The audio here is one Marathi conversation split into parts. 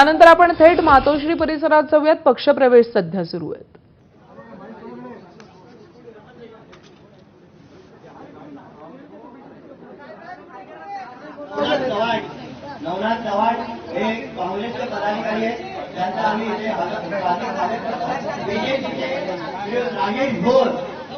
त्यानंतर आपण थेट मातोश्री परिसरात जाऊयात. पक्षप्रवेश सध्या सुरू आहेत. नवनाथ चव्हाण. हे काँग्रेसचे पदाधिकारी आहेत. त्यांचा आम्ही इथे स्वागत बीजेपीचे श्री भोर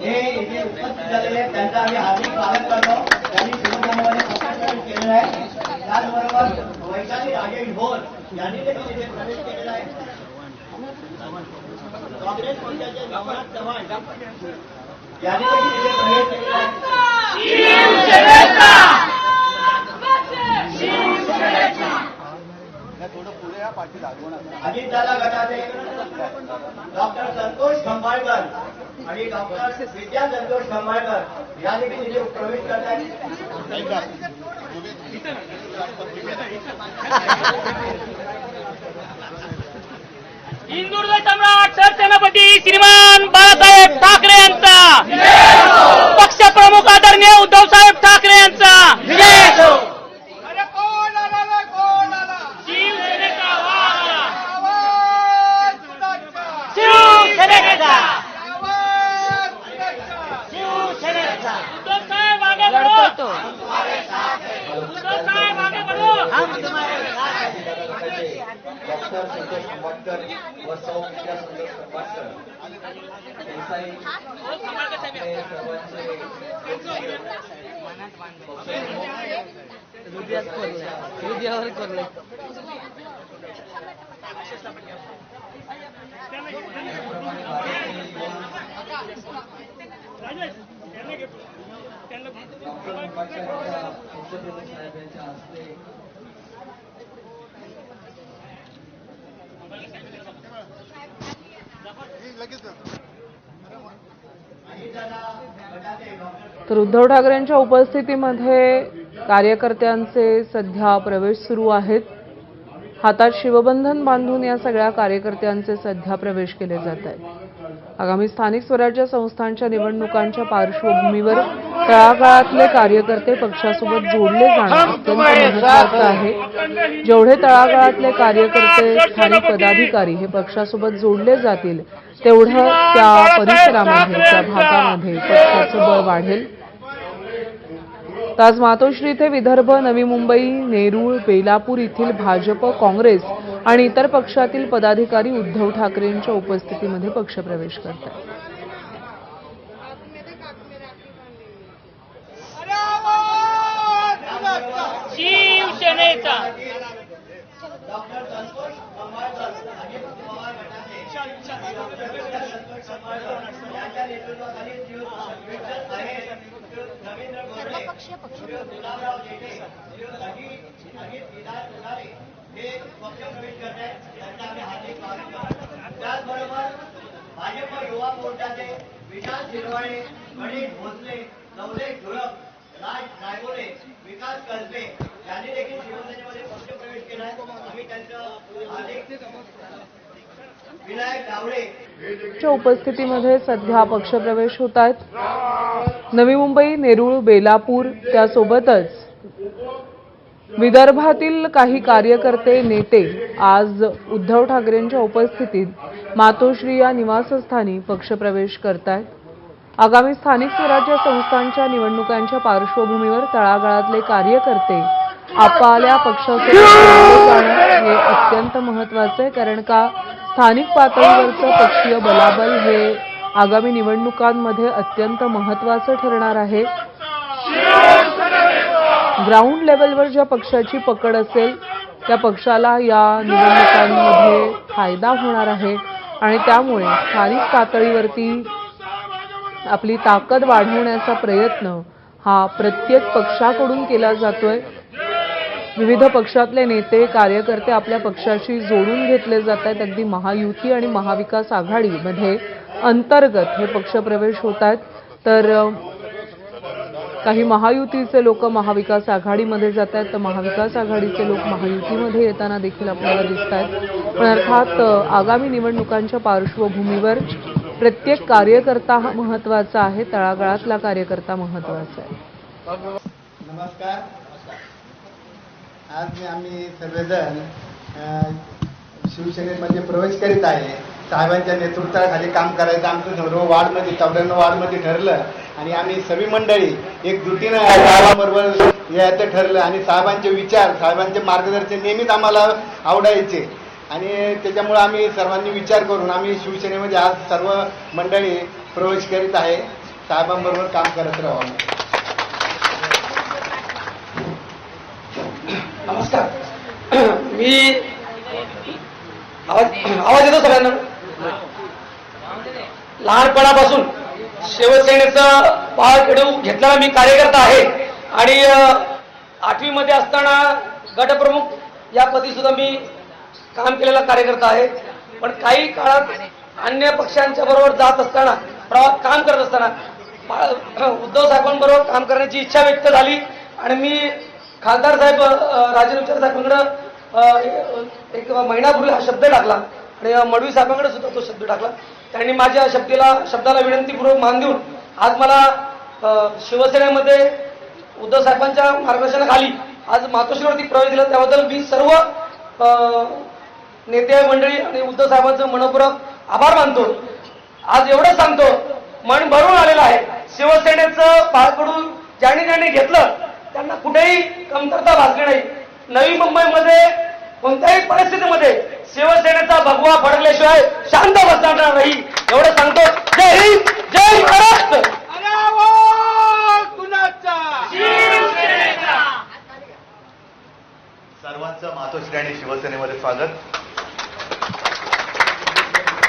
हे इथे उपस्थित झालेले आहेत. त्यांचा आम्ही हार्दिक स्वागत करतो. त्यांनी शिवसेनेमध्ये पक्षप्रवेश केलेला आहे. त्याचबरोबर वैशाली राजेश भोर यांनी देखील इथे प्रवेश केलेला आहे काँग्रेस पक्षाचे नवनाथ चव्हाण यांनी देखील इथे प्रवेश केलेला आहे अजितदादा गटाचे डॉक्टर संतोष खंबाळकर आणि डॉक्टर विद्या संतोष खंबाळकर या देखील इथे प्रवेश करत आहेत सरसेनापती श्रीमान बाळासाहेब ठाकरे यांचा. पक्ष प्रमुख आदरणीय उद्धव साहेब ठाकरे यांचा. शिवसेनेचा वाघ आला. आवाज कुणाचा? शिवसेनेचा आवाज कुणाचा? शिवसेनेचा उद्धव साहेब आगे बढ़ो उद्धव साहेब आगे बढ़ो डॉक्टर संतोष खंबाळकर व सौ विद्या संतोष खंबाळकर देसाई सर्वांचे डॉक्टर यांच्या हस्ते तर उद्धव ठाकरेंच्या उपस्थितीमध्ये कार्यकर्त्यांचे सध्या प्रवेश सुरू आहेत. हातात शिवबंधन बांधून या सगळ्या कार्यकर्त्यांचे सध्या प्रवेश केले जात आहेत. आगामी स्थानिक स्वराज्य संस्थांच्या निवडणुकांच्या पार्श्वभूमीवर तळागाळातले कार्यकर्ते पक्षासोबत जोडले जाणं अत्यंत महत्वाचं आहे. जेवढे तळागाळातले कार्यकर्ते स्थानिक पदाधिकारी हे पक्षासोबत जोडले जातील तेवढं त्या परिसरामध्ये त्या भागामध्ये पक्षाचं बळ वाढेल. तर आज मातोश्री इथे विदर्भ नवी मुंबई नेरूळ बेलापूर येथील भाजप काँग्रेस आणि इतर पक्षातील पदाधिकारी उद्धव ठाकरेंच्या उपस्थितीमध्ये पक्षप्रवेश करतात. अरे आवाज कुणाचा? शिवसेनेचा डॉक्टर हे पक्षप्रवेश करत आहेत त्यांचा आम्ही हार्दिक स्वागत करतो त्याचबरोबर भाजप युवा मोर्चाचे विशाल शिरवाळे गणेश भोसले नवलेश धुळक राज रायगोरे विकास कल्पे यांनी देखील शिवसेनेमध्ये पक्षप्रवेश केला आहे. आम्ही त्यांचं हार्दिक विनायक डावळे उपस्थितीमध्ये सध्या पक्षप्रवेश होत आहेत. नवी मुंबई नेरूळ बेलापूर त्यासोबतच विदर्भातील काही कार्यकर्ते नेते आज उद्धव ठाकरेंच्या उपस्थितीत मातोश्री या निवासस्थानी पक्षप्रवेश करतायत. आगामी स्थानिक स्वराज्य संस्थांच्या निवडणुकांच्या पार्श्वभूमीवर तळागाळातले कार्यकर्ते आपल्या पक्षाचे हे अत्यंत महत्वाचं आहे कारण का स्थानिक पातळीवरचं पक्षीय बलाबल हे आगामी निवडणुकांमध्ये अत्यंत महत्वाचं ठरणार आहे. ग्राउंड लेवलवर ज्या पक्षाची पकड असेल त्या पक्षाला या निवडणुकांमध्ये फायदा होणार आहे. आणि त्यामुळे स्थानिक पातळीवरती आपली ताकद वाढवण्याचा प्रयत्न हा प्रत्येक पक्षाकडून केला जातोय. विविध पक्षातले नेते कार्यकर्ते आपल्या पक्षाशी जोडून घेतले जात आहेत. अगदी महायुती आणि महाविकास आघाडीमध्ये अंतर्गत हे पक्षप्रवेश होत आहेत. तर काही महायुतीचे लोक महाविकास आघाडीमध्ये जात आहेत तर महाविकास आघाडीचे लोक महायुतीमध्ये येताना देखील आपल्याला दिसत आहेत. पण अर्थात आगामी निवडणुकांच्या पार्श्वभूमीवर प्रत्येक कार्यकर्ता हा महत्त्वाचा आहे तळागाळातला कार्यकर्ता महत्त्वाचा आहे. नमस्कार. आज आम्ही सर्वजण शिवसेनेमध्ये प्रवेश करीत आहे. साहेबांच्या नेतृत्वाखाली काम करायचं आमचं सर्व वार्डमध्ये चौऱ्याण्णव वार्डमध्ये ठरलं. आणि आम्ही सगळी मंडळी एकजुटीनं साहेबांबरोबर यायचं ठरलं आणि साहेबांचे विचार साहेबांचे मार्गदर्शन नेहमीच आम्हाला आवडायचे. आणि त्याच्यामुळं आम्ही सर्वांनी विचार करून आम्ही शिवसेनेमध्ये आज सर्व मंडळी प्रवेश करीत आहे. साहेबांबरोबर काम करत राहू आम्ही. नमस्कार. मी आवाज आवाज येतो सगळ्यांना? लहानपणापासून. शिवसेनेचं पाळखेडू घेतलेला मी कार्यकर्ता आहे. आणि आठवीमध्ये असताना गटप्रमुख या पदी सुद्धा मी काम केलेला कार्यकर्ता आहे. पण काही काळात अन्य पक्षांच्या बरोबर जात असताना प्रवास काम करत असताना उद्धव साहेबांबरोबर काम करण्याची इच्छा व्यक्त झाली. आणि मी खासदार साहेब राजेंद्र साहेबांकडं एक महिनापूर्वी हा शब्द टाकला. आणि मडवी साहेबांकडे सुद्धा तो शब्द टाकला. त्यांनी माझ्या शब्दीला शब्दाला विनंतीपूर्वक मान देऊन आज मला शिवसेनेमध्ये उद्धव साहेबांच्या मार्गदर्शनाखाली आज मातोश्रीवरती प्रवेश दिला. त्याबद्दल मी सर्व नेते मंडळी आणि उद्धव साहेबांचं मनपूर्वक आभार मानतो. आज एवढं सांगतो मन भरून आलेलं आहे. शिवसेनेचं बाळकडून ज्याने ज्याने घेतलं त्यांना कुठेही कमतरता भासली नाही. नवी मुंबईमध्ये कोणत्याही परिस्थितीमध्ये शिवसेनेचा भगवा फडकल्याशिवाय शांत बसणार नाही. एवढं सांगतो. जय हिंद जय महाराष्ट्र सर्वांचं मातोश्री आणि शिवसेनेमध्ये स्वागत.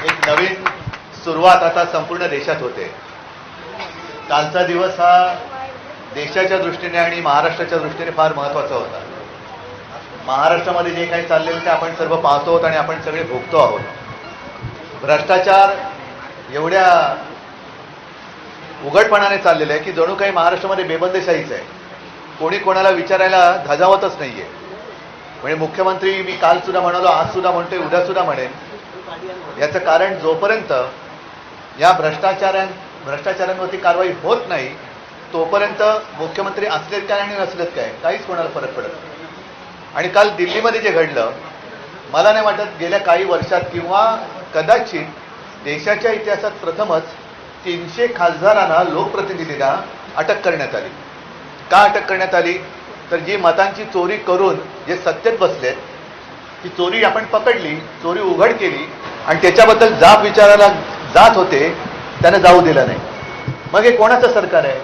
एक नवीन सुरुवात आता संपूर्ण देशात होते. कालचा दिवस हा देशाच्या दृष्टीने आणि महाराष्ट्राच्या दृष्टीने फार महत्त्वाचा होता. महाराष्ट्रामध्ये जे काही चाललेलं ते आपण सर्व पाहतो आहोत आणि आपण सगळे भोगतो आहोत. भ्रष्टाचार एवढ्या उघडपणाने चाललेलं आहे की जणू काही महाराष्ट्रामध्ये बेबंदेशाहीच आहे. कोणी कोणाला विचारायला धजावतच नाहीये. म्हणजे मुख्यमंत्री मी काल सुद्धा म्हणालो आज सुद्धा म्हणतोय उद्या सुद्धा म्हणेन. याचं कारण जोपर्यंत या भ्रष्टाचारां भ्रष्टाचारांवरती कारवाई होत नाही तोपर्यंत मुख्यमंत्री असलेत काय आणि नसलेत काय? काहीच कोणाला फरक पडत नाही. आणि काल दिल्लीमध्ये जे घडलं मला नाही वाटत गेल्या काही वर्षात किंवा कदाचित देशाच्या इतिहासात प्रथमच तीनशे खासदारांना लोकप्रतिनिधींना अटक करण्यात आली. का अटक करण्यात आली? तर जी मतांची चोरी करून जे सत्तेत बसलेत ती चोरी आपण पकडली चोरी उघड केली आणि त्याच्याबद्दल जाब विचारायला जात होते त्यानं जाऊ दिलं नाही. मग हे कोणाचं सरकार आहे?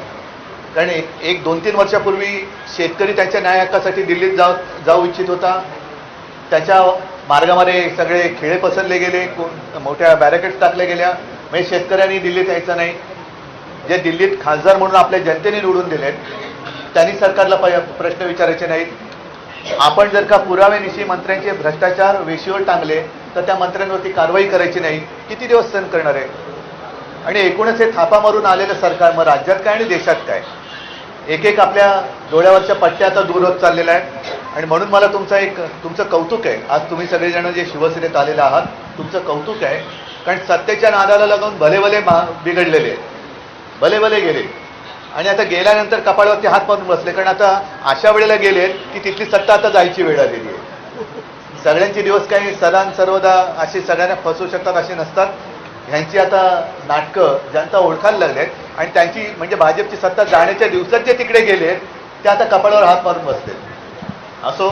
कारण एक दोन तीन वर्षापूर्वी शेतकरी त्यांच्या न्याय हक्कासाठी दिल्लीत जाऊ जाऊ इच्छित होता. त्याच्या मार्गामध्ये सगळे खेळे पसरले गेले कोण- मोठ्या बॅरिकेड्स टाकल्या गेल्या. म्हणजे शेतकऱ्यांनी दिल्लीत यायचं नाही. जे दिल्लीत खासदार म्हणून आपल्या जनतेने निवडून दिलेत त्यांनी सरकारला प- प्रश्न विचारायचे नाहीत. आपण जर का पुराव्यानिशी मंत्र्यांचे भ्रष्टाचार वेशीवर टांगले तर त्या मंत्र्यांवरती कारवाई करायची नाही. किती दिवस सहन करणार आहे? आणि एकूणच हे थापा मारून आलेलं सरकार मग राज्यात काय आणि देशात काय? एक एक आपल्या डोळ्यावरच्या पट्ट्या आता दूर होत चाललेल्या आहेत. आणि म्हणून मला तुमचं एक तुमचं कौतुक आहे. आज तुम्ही सगळेजण जे शिवसेनेत आलेले आहात तुमचं कौतुक आहे. कारण सत्तेच्या नादाला लागून भले भले मा बिघडलेले आहेत. भले भले गेले. आणि आता गेल्यानंतर कपाळावरती हात मारून बसले. कारण आता अशा वेळेला गेलेत की तिथली सत्ता आता जायची वेळ आलेली आहे. सगळ्यांचे दिवस काही सदान सर्वदा असे सगळ्यांना फसवू शकतात असे नसतात. ह्यांची आता नाटकं ज्यांचा ओळखायला आहेत आणि त्यांची म्हणजे भाजपची सत्ता जाण्याच्या दिवसात जे तिकडे गेले ते आता कपाळावर हात मारून बसले. असो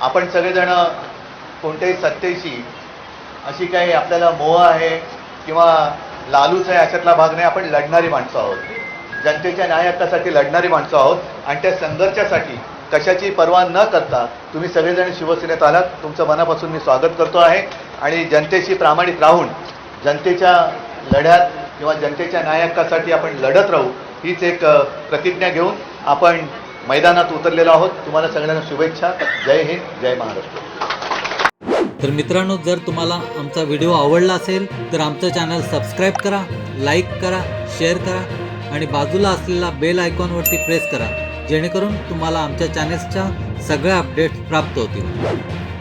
आपण सगळेजण कोणत्याही सत्तेशी अशी काही आपल्याला मोह आहे किंवा लालूच आहे अशातला भाग नाही आपण लढणारी माणसं आहोत. जनतेच्या न्याय हक्कासाठी लढणारी माणसं आहोत आणि त्या संघर्षासाठी कशाची पर्वा न करता तुम्ही सगळेजण शिवसेनेत आलात. तुमचं मनापासून मी स्वागत करतो आहे. आणि जनतेशी प्रामाणिक राहून जनतेच्या लढ्यात किंवा जनतेच्या न्यायहक्कासाठी आपण लढत राहू हीच एक प्रतिज्ञा घेऊन आपण मैदानात उतरलेलो आहोत. तुम्हाला सगळ्यांना शुभेच्छा. जय हिंद जय महाराष्ट्र. तर मित्रांनो जर तुम्हाला आमचा व्हिडिओ आवडला असेल तर आमचं चॅनल सबस्क्राईब करा लाईक करा शेअर करा आणि बाजूला असलेला बेल आयकॉनवरती प्रेस करा जेणेकरून तुम्हाला आमच्या चॅनेल्सच्या सगळ्या अपडेट्स प्राप्त होतील.